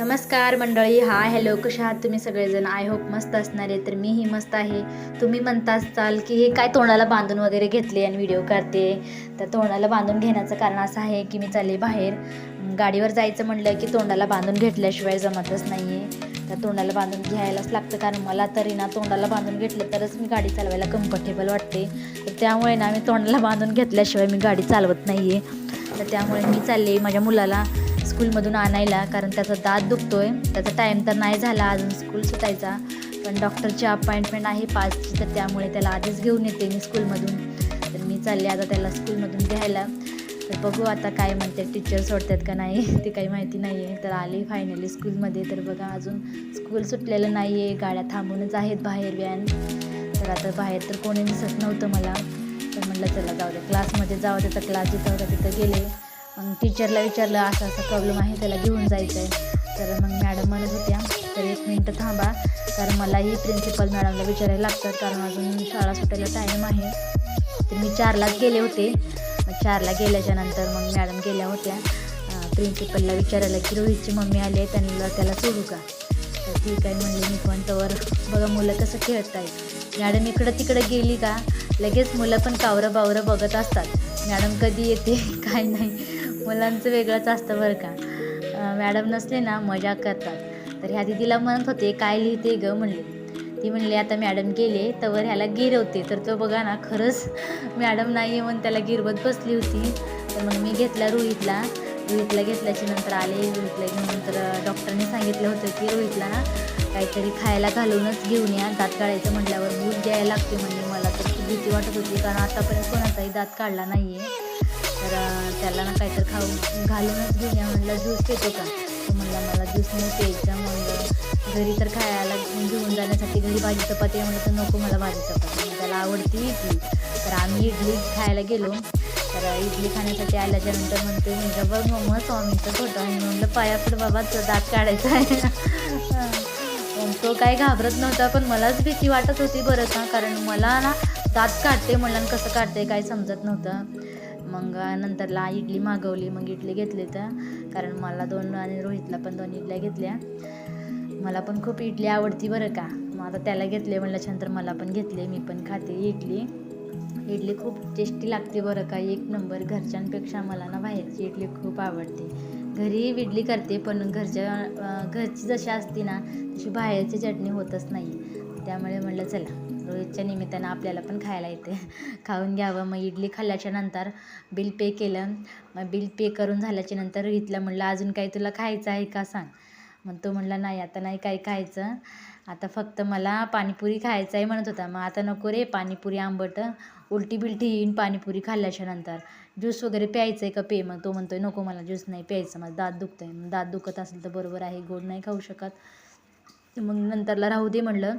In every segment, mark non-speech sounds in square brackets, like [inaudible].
नमस्कार मंडळी hi hello कशा आहात तुम्ही सगळेजण? आय होप मस्त असणार आहे तर मीही मस्त आहे. तुम्ही म्हणता असाल की हे काय तोंडाला बांधून वगैरे घेतले आणि व्हिडिओ करते. तर तोंडाला बांधून घेण्याचं कारण असं आहे की मी चालले बाहेर. गाडीवर जायचं म्हणलं की तोंडाला बांधून घेतल्याशिवाय जमतच नाही आहे तर तोंडाला बांधून घ्यायलाच लागतं कारण मला तरी ना तोंडाला बांधून घेतलं तरच मी गाडी चालवायला कम्फर्टेबल वाटते. तर त्यामुळे ना मी तोंडाला बांधून घेतल्याशिवाय मी गाडी चालवत नाही आहे तर त्यामुळे मी चालले. माझ्या मुलाला स्कूलमधून आणायला कारण त्याचा दात दुखतोय. त्याचा टाईम तर नाही झाला अजून स्कूल सुटायचा. पण डॉक्टरची अपॉइंटमेंट आहे पाचची तर त्यामुळे त्याला आधीच घेऊन येते मी स्कूलमधून. तर मी चालले आता त्याला स्कूलमधून घ्यायला. तर बघू आता काय म्हणते टीचर सोडतात का नाही [laughs] ते काही माहिती नाही आहे तर आली फायनली स्कूलमध्ये. तर बघा अजून स्कूल सुटलेलं नाही आहे गाड्या थांबूनच आहेत बाहेर व्यान तर आता बाहेर तर कोणी दिसत नव्हतं मला. तर म्हटलं चला जाऊ दे क्लासमध्ये जाऊ दे. तर क्लास जिथं होता तिथं गेले. मग टीचरला विचारलं असा असा प्रॉब्लेम आहे त्याला घेऊन जायचं आहे तर मग मॅडम म्हणत होत्या तर एक मिनटं थांबा कारण मलाही प्रिन्सिपल मॅडमला विचारायला लागतात कारण अजून शाळा सुटायला टाईम आहे. तर मी चारलाच गेले होते. मग चारला गेल्याच्यानंतर मग मॅडम गेल्या होत्या. प्रिन्सिपलला विचारायला की रोहितची मम्मी आली आहे त्यांना त्याला सोडू का? तर ठीक आहे म्हणले मी पण तवर बघा मुलं कसं खेळत आहेत मॅडम इकडं तिकडं गेली का? लगेच मुलं पण कावरं बावरं बघत असतात. मॅडम कधी येते [laughs] काय नाही. मुलांचं वेगळंच असतं बरं का. मॅडम नसले ना मजा करतात. तर ह्या दिदीला म्हणत होते काय लिहिते ग? म्हणले. ती म्हणली आता मॅडम गेले तवर ह्याला गिरवते तर तो बघा ना खरंच मॅडम नाही म्हणून त्याला गिरवत बसली होती. तर मग मी घेतला रोहितला. रोहितला घेतल्याच्या नंतर आले. रोहितला घेऊन नंतर डॉक्टरने सांगितलं होतं की रोहितला ना काहीतरी खायला घालूनच घेऊन या. दात काढायचं म्हटल्यावर दूध द्यायला लागते. म्हणजे मला तर खूप भीती वाटत होती. कारण आतापर्यंत कोणाचाही दात काढला नाही आहे तर त्याला ना काहीतरी खाऊ घालूनच घेऊन म्हणलं. ज्यूस पितो का? तो म्हणला मला ज्यूस नाही प्यायचा म्हणलं घरी तर खायला घेऊन जाण्यासाठी घरी भाजी चपाती आहे. म्हणलं तर नको मला भाजी चपाती. त्याला आवडती इडली. तर आम्ही इडली खायला गेलो. तर इडली खाण्यासाठी आल्याच्यानंतर म्हणते म्हणजे बघ मम्मा स्वामीचा फोटो आणि म्हणलं पायापुढे बाबा तो दात काढायचा आहे. तो काही घाबरत नव्हता पण मलाच भीती वाटत होती बरं का कारण मला ना दात काढते म्हणलं कसं काढते काही समजत नव्हतं. मग नंतरला इडली मागवली मग इडली घेतली तर कारण मला दोन आणि रोहितला पण दोन इडल्या घेतल्या. मला पण खूप इडली आवडती बरं का. मग आता त्याला घेतले म्हणल्याच्यानंतर मला पण घेतले मी पण खाते इडली. इडली खूप टेस्टी लागते बरं का एक नंबर घरच्यांपेक्षा मला ना बाहेरची इडली खूप आवडते. घरी इडली करते पण घरच्या घरची जशी असते ना तशी बाहेरची चटणी होतच नाही. त्यामुळे म्हटलं चला रोहितच्या निमित्तानं आपल्याला पण खायला येते. खाऊन घ्यावं. मग इडली खाल्ल्याच्या नंतर बिल पे केलं. मग बिल पे करून झाल्याच्यानंतर रोहितला म्हणलं अजून काही तुला खायचं आहे का? सांग. मग तो म्हणला नाही आता नाही काही खायचं. आता फक्त मला पाणीपुरी खायचं आहे म्हणत होता. मग आता नको रे पाणीपुरी आंबट उलटी बिलटी येईन पाणीपुरी खाल्ल्याच्या नंतर. ज्यूस वगैरे प्यायचं आहे का पे? मग तो म्हणतोय नको मला ज्यूस नाही प्यायचं माझं दात दुखतं आहे मग दात दुखत असेल तर बरोबर आहे गोड नाही खाऊ शकत. मग नंतरला राहू दे म्हणलं.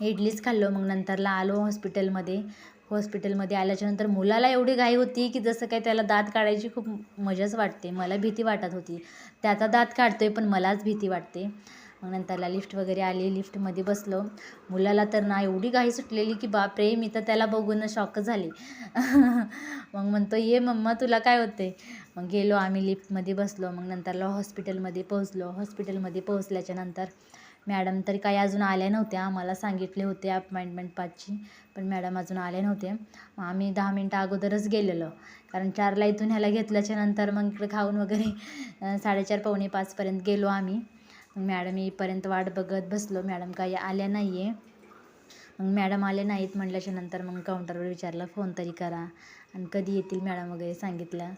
इडलीच खाल्लो मग नंतरला आलो हॉस्पिटलमध्ये. हॉस्पिटलमध्ये आल्याच्यानंतर मुलाला एवढी घाई होती की जसं काय त्याला दात काढायची खूप मजाच वाटते. मला भीती वाटत होती. त्याचा दात काढतोय पण मलाच भीती वाटते. मग नंतरला लिफ्ट वगैरे आली लिफ्टमध्ये बसलो. मुलाला तर ना एवढी घाई सुटलेली की बापरे मी तर त्याला बघून शॉक झाले. [laughs] मग म्हणतो ये मम्मा तुला काय होते मग गेलो आम्ही लिफ्टमध्ये बसलो. मग नंतरला हॉस्पिटलमध्ये पोहोचलो. हॉस्पिटलमध्ये पोहोचल्याच्या नंतर मॅडम तर काही अजून आल्या नव्हत्या. आम्हाला सांगितले होते अपॉइंटमेंट पाचची पण मॅडम अजून आले नव्हते मग आम्ही दहा मिनटं अगोदरच गेलेलो. कारण चारला इथून ह्याला घेतल्याच्या नंतर मग इकडे खाऊन वगैरे साडेचार पावणे पाचपर्यंत गेलो आम्ही. मग मॅडम येईपर्यंत वाट बघत बसलो. मॅडम काही आल्या नाही आहे मग मॅडम आले नाहीत म्हटल्याच्या नंतर मग काउंटरवर विचारलं फोन तरी करा. आणि कधी येतील मॅडम वगैरे सांगितलं.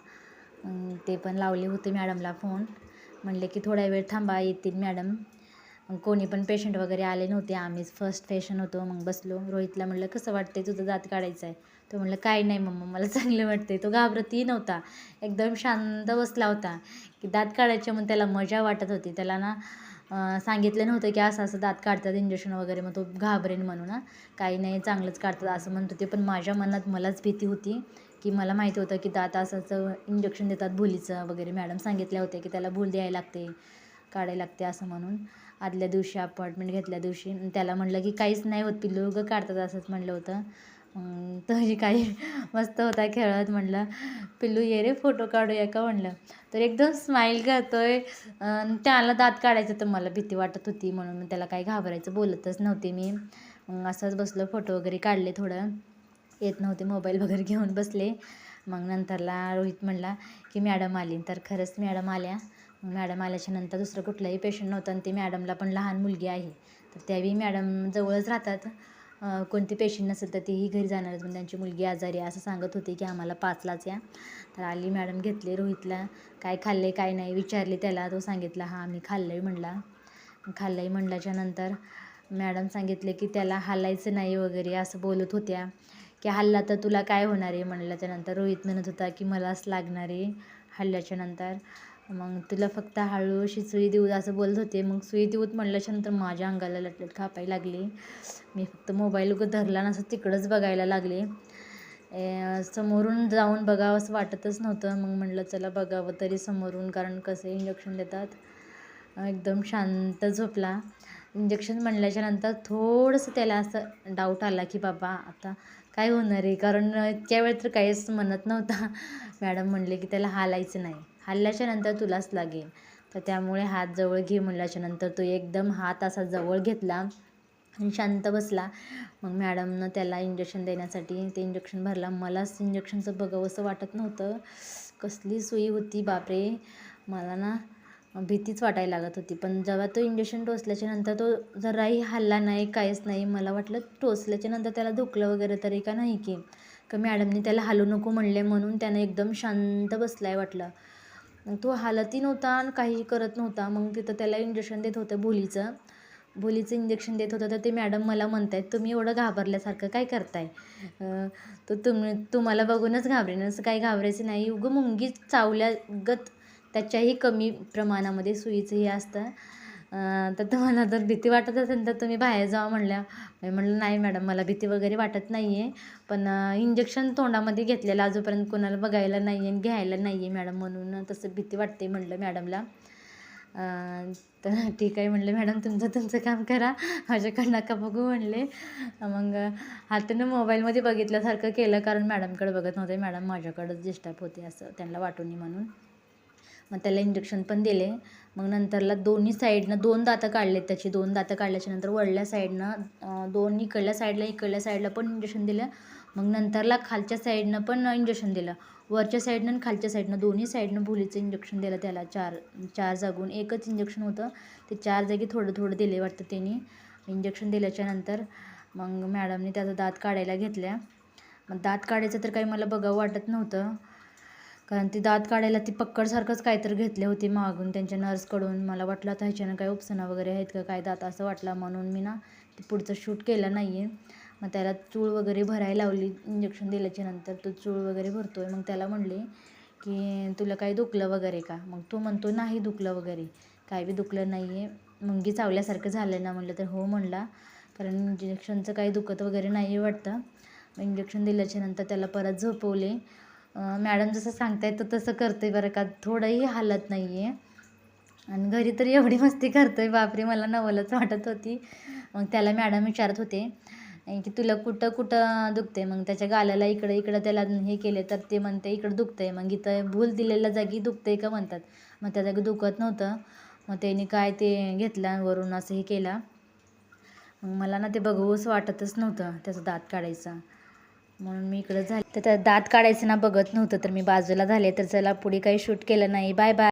ते पण लावले होते मॅडमला फोन. म्हणले की थोडा वेळ थांबा येतील मॅडम. मग कोणी पण पेशंट वगैरे आले नव्हते. आम्हीच फर्स्ट पेशंट होतो. मग बसलो. रोहितला म्हणलं कसं वाटतंय तुझं दात काढायचं आहे तो म्हणलं काय नाही मम्मा मला चांगलं वाटतंय. तो घाबरतही नव्हता. एकदम शांत बसला होता. की दात काढायचे म्हणून त्याला मजा वाटत होती. त्याला ना सांगितलं नव्हतं की असं असं दात काढतात इंजेक्शन वगैरे. मग तो घाबरेन म्हणून काही नाही चांगलंच काढतात. असं म्हणत होते. पण माझ्या मनात मलाच भीती होती की मला माहिती होतं की दात असं इंजेक्शन देतात भुलीचं वगैरे. मॅडम सांगितल्या होत्या की त्याला भूल द्यायला लागते. काढायला लागते असं म्हणून. आदल्या दिवशी अपॉइंटमेंट घेतल्या दिवशी. त्याला म्हणलं की काहीच नाही होत पिल्लू उगं काढतात असंच म्हणलं होतं. तरी काही मस्त होता खेळत म्हणलं. पिल्लू ये रे फोटो काढूया का? म्हणलं. तर एकदम स्माईल करतोय. त्याला दात काढायचं तर मला भीती वाटत होती म्हणून त्याला काही घाबरायचं बोलतच नव्हते मी. मग असंच बसलो फोटो वगैरे काढले थोडं. येत नव्हते मोबाईल वगैरे घेऊन बसले. मग नंतरला रोहित म्हणला की मॅडम आली. तर खरंच मॅडम आल्या. मॅडम आल्याच्यानंतर दुसरं कुठलाही पेशंट नव्हतं आणि ती मॅडमला पण लहान मुलगी आहे. तर त्यावेळी मॅडम जवळच राहतात. कोणती पेशंट नसेल तर तीही घरी जाणार पण त्यांची मुलगी आजारी आहे असं सांगत होती की आम्हाला पाचलाच या. तर आली मॅडम घेतले रोहितला. काय खाल्ले काय नाही विचारले त्याला. तो सांगितला हा आम्ही खाल्लं आहे म्हणला. खाल्लं आहे म्हणल्याच्या नंतर मॅडम सांगितले की त्याला हालायचं नाही वगैरे असं बोलत होत्या. की हल्ला तर तुला काय होणार आहे? म्हणल्याच्यानंतर रोहित म्हणत होता की मलाच लागणार आहे हल्ल्याच्यानंतर मग तुला फक्त हळूशी सुई देऊ असं बोलत होते. मग सुई देऊत म्हणल्याच्यानंतर माझ्या अंगाला लटलट कापायला लागली. मी फक्त मोबाईल उगं धरला नसं तिकडंच बघायला लागले. समोरून जाऊन बघावं असं वाटतच नव्हतं. मग म्हणलं चला बघावं तरी समोरून कारण कसं इंजेक्शन देतात. एकदम शांत झोपला. इंजेक्शन म्हणल्याच्या नंतर थोडंसं त्याला असं डाऊट आला की बाबा आता काय होणार आहे? कारण इतक्या वेळ तर काहीच म्हणत नव्हता. मॅडम म्हणले की त्याला हालायचं नाही. हल्ल्याच्या नंतर तुलाच लागेल. तर त्यामुळे हात जवळ घे म्हणल्याच्या नंतर. तो एकदम हात असा जवळ घेतला आणि शांत बसला. मग मॅडमनं त्याला इंजेक्शन देण्यासाठी ते इंजेक्शन भरला. मलाच इंजेक्शनचं बघावंसं वाटत नव्हतं. कसली सुई होती बापरे. मला ना भीतीच वाटायला लागत होती. पण जेव्हा तो इंजेक्शन टोचल्याच्या नंतर तो जराही हल्ला नाही काहीच नाही मला वाटलं टोचल्याच्या नंतर त्याला दुखलं वगैरे तरी का नाही की. का मॅडमने त्याला हलू नको म्हणले म्हणून त्यानं एकदम शांत बसलाय वाटलं. तो हालतही नव्हता आणि काही करत नव्हता. मग तिथं त्याला इंजेक्शन देत होतं भुलीचं भुलीचं इंजेक्शन देत होतं. तर ते मॅडम मला म्हणत आहेत तुम्ही एवढं घाबरल्यासारखं काय करताय? तर तुम्ही तुम्हाला बघूनच घाबरेन. असं काही घाबरायचं नाही. उगं मुंगी चावल्यागत त्याच्याही कमी प्रमाणामध्ये सुईचं हे असतं. तर तुम्हाला जर भीती वाटत असेल तर तुम्ही बाहेर जावा म्हणल्या. मी म्हणलं नाही मॅडम मला भीती वगैरे वाटत नाही आहे पण इंजेक्शन तोंडामध्ये घेतलेलं अजूनपर्यंत कोणाला बघायला नाही आहे घ्यायला नाही आहे मॅडम म्हणून तसं भीती वाटते म्हणलं मॅडमला. तर ठीक आहे म्हणलं मॅडम तुमचं तुमचं काम करा माझ्याकडं नका बघू म्हणले. मग हातानं मोबाईलमध्ये बघितल्यासारखं केलं कारण मॅडमकडे बघत नव्हते. मॅडम माझ्याकडंच डिस्टर्ब होते असं त्यांना वाटून म्हणून. मग त्याला इंजेक्शन पण दिले. मग नंतरला दोन्ही साईडनं दोन दातं काढले त्याची. दोन दातं काढल्याच्या नंतर वडल्या साईडनं दोन इकडल्या साईडला इकडल्या साईडला पण इंजेक्शन दिलं. मग नंतरला खालच्या साईडनं पण इंजेक्शन दिलं. वरच्या साईडनं आणि खालच्या साईडनं दोन्ही साईडनं भुलीचं इंजेक्शन दिलं त्याला. चार चार जागून. एकच इंजेक्शन होतं. ते चार जागी थोडं थोडं दिले वाटतं त्यांनी. इंजेक्शन दिल्याच्यानंतर मग मॅडमने त्याचा दात काढायला घेतल्या. मग दात काढायचं तर काही मला बघावं वाटत नव्हतं. कारण ती दात काढायला ती पक्कडसारखंच काहीतरी घेतले होते मागून त्यांच्या नर्सकडून. मला वाटलं आता ह्याच्यानं काही उपसना वगैरे आहेत का काय दात असं वाटलं म्हणून मी ना ते पुढचं शूट केलं नाही आहे मग त्याला चूळ वगैरे भरायला लावली इंजेक्शन दिल्याच्या नंतर. तो चूळ वगैरे भरतो आहे मग त्याला म्हणले की तुला काही दुखलं वगैरे का? मग तो म्हणतो नाही दुखलं वगैरे. काय बी दुखलं नाही आहे मुंगी चावल्यासारखं झालं ना? म्हणलं तर हो म्हणला. कारण इंजेक्शनचं काही दुखत वगैरे नाही आहे वाटतं. मग इंजेक्शन दिल्याच्या नंतर त्याला परत झोपवले. मॅडम जसं सांगतायत तर तसं करते बरं का. थोडंही हालत नाही आहे आणि घरी तर एवढी मस्ती करतोय बापरे मला नवलच वाटत होती. मग त्याला मॅडम विचारत होते की तुला कुठं कुठं दुखते मग त्याच्या गाल्याला इकडं इकडं त्याला हे केले तर ते म्हणते इकडं दुखतंय. मग इथं भूल दिलेल्या जागी दुखतंय का म्हणतात. मग त्या जागी दुखत नव्हतं. मग त्यांनी काय ते घेतलं वरून असं हे केलं. मग मला ना ते बघूच वाटतच नव्हतं त्याचं दात काढायचं. म्हणून मी इकडं झाले. तर त्या दात काढायचं ना बघत नव्हतं तर मी बाजूला झाले. तर चला पुढे काही शूट केलं नाही. Bye bye.